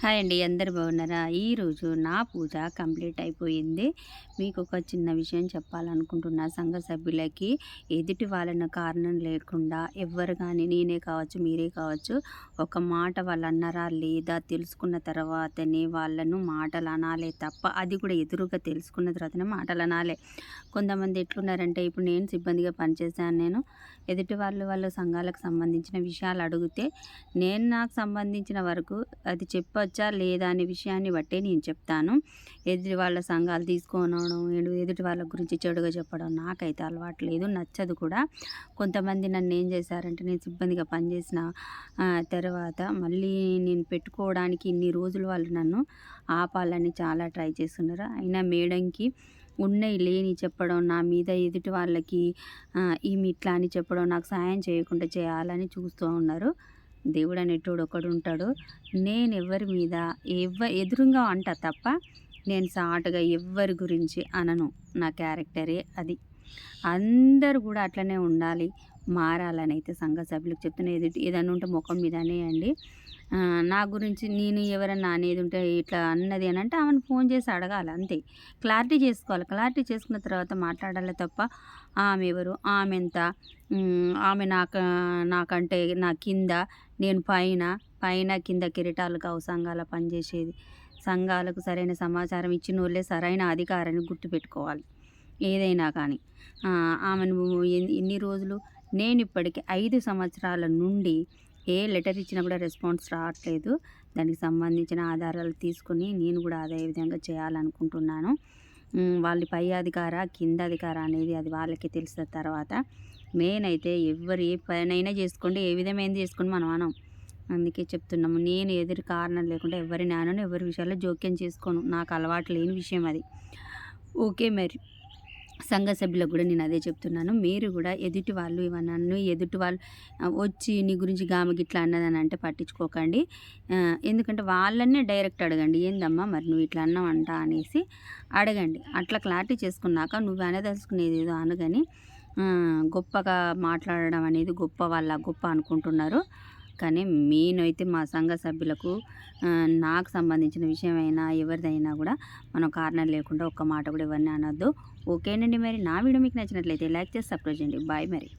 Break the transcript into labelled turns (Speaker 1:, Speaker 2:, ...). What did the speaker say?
Speaker 1: Hi అండి అందరు బాగున్నారా? ఈరోజు నా పూజ కంప్లీట్ అయిపోయింది. మీకు ఒక చిన్న విషయం చెప్పాలనుకుంటున్నా. సంఘ సభ్యులకి ఎదుటి వాళ్ళని కారణం లేకుండా ఎవ్వరు కానీ నేనే కావచ్చు మీరే కావచ్చు ఒక మాట వాళ్ళు అన్నారా లేదా తెలుసుకున్న తర్వాతనే వాళ్ళను మాటలు అనాలే తప్ప అది కూడా ఎదురుగా తెలుసుకున్న తర్వాతనే మాటలు అనాలే కొంతమంది ఎట్లున్నారంటే ఇప్పుడు నేను సిబ్బందిగా పనిచేశాను. నేను ఎదుటి వాళ్ళు వాళ్ళ సంఘాలకు సంబంధించిన విషయాలు అడిగితే నేను నాకు సంబంధించిన వరకు అది చెప్పొచ్చా. లేదా అనే విషయాన్ని బట్టే నేను చెప్తాను. ఎదుటి వాళ్ళ సంఘాలు తీసుకోనవడం ఎదుటి వాళ్ళ గురించి చెడుగా చెప్పడం నాకైతే అలవాటు లేదు నచ్చదు కూడా. కొంతమంది నన్ను ఏం చేశారంటే నేను సిబ్బందిగా పనిచేసిన తర్వాత మళ్ళీ నేను పెట్టుకోవడానికి ఇన్ని రోజులు వాళ్ళు నన్ను ఆపాలని చాలా ట్రై చేస్తున్నారు. అయినా మేడంకి ఉన్నాయి లేని చెప్పడం నా మీద ఎదుటి వాళ్ళకి ఈమె ఇట్లా అని చెప్పడం నాకు సాయం చేయకుండా చేయాలని చూస్తూ ఉన్నారు. దేవుడు అనేటోడు ఒకడు ఉంటాడు నేను ఎవరి మీద ఎవ ఎదురుగా అంట తప్ప నేను సాటుగా ఎవ్వరి గురించి అనను. నా క్యారెక్టరే అది. అందరు కూడా అట్లనే ఉండాలి. మారాలని అయితే సంఘ సభ్యులకు చెప్తున్నా. ఎదుటి ఏదైనా ఉంటే ముఖం మీదనే అండి. నా గురించి నేను ఎవరన్నా అనేది ఉంటే ఇట్లా అన్నది అని అంటే ఆమెను ఫోన్ చేసి అడగాలి అంతే. క్లారిటీ చేసుకోవాలి. క్లారిటీ చేసుకున్న తర్వాత మాట్లాడాలి తప్ప ఆమె ఎవరు? ఆమె ఎంత? ఆమె నాకు నాకంటే నా కింద నేను పైన పైన కింద కిరీటాలు కావు పనిచేసేది సంఘాలకు సరైన సమాచారం ఇచ్చిన వాళ్ళే సరైన అధికారాన్ని గుర్తుపెట్టుకోవాలి. ఏదైనా కానీ. ఆమెను ఎన్ని రోజులు? నేను ఇప్పటికి ఐదు సంవత్సరాల నుండి ఏ లెటర్ ఇచ్చినా కూడా రెస్పాన్స్ రావట్లేదు. దానికి సంబంధించిన ఆధారాలు తీసుకుని నేను కూడా అదే విధంగా చేయాలనుకుంటున్నాను. వాళ్ళ పై అధికార కింద అధికార అనేది అది వాళ్ళకి తెలిసిన తర్వాత మెయిన్ ఎవరు ఏ పనైనా చేసుకోండి ఏ విధమైంది చేసుకోండి మనం అనం. అందుకే చెప్తున్నాము నేను ఎదురు కారణం లేకుండా ఎవరి నాన్నను ఎవరి విషయాల్లో జోక్యం చేసుకోను. నాకు అలవాటు లేని విషయం అది. ఓకే మరి. సంఘ సభ్యులకు కూడా నేను అదే చెప్తున్నాను. మీరు కూడా ఎదుటి వాళ్ళు ఇవన్నీ ఎదుటి వాళ్ళు వచ్చి నీ గురించి గామకి గిట్లా అన్నదని అంటే పట్టించుకోకండి. ఎందుకంటే వాళ్ళనే డైరెక్ట్ అడగండి. ఏందమ్మా మరి నువ్వు ఇట్లా అన్నావంట? అనేసి అడగండి. అట్లా క్లారిటీ చేసుకున్నాక నువ్వు అనదలుచుకునేది ఏదో అనగాని గొప్పగా మాట్లాడడం అనేది గొప్ప వాళ్ళ గొప్ప అనుకుంటున్నారు. కానీ నేనైతే మా సంఘ సభ్యులకు నాకు సంబంధించిన విషయమైనా ఎవరిదైనా కూడా మనం కారణం లేకుండా ఒక్క మాట కూడా ఎవరిని అనొద్దు. ఓకేనండి మరి నా వీడియో మీకు నచ్చినట్లయితే లైక్ చేసి సబ్స్క్రైబ్ చేయండి. బాయ్ మరి.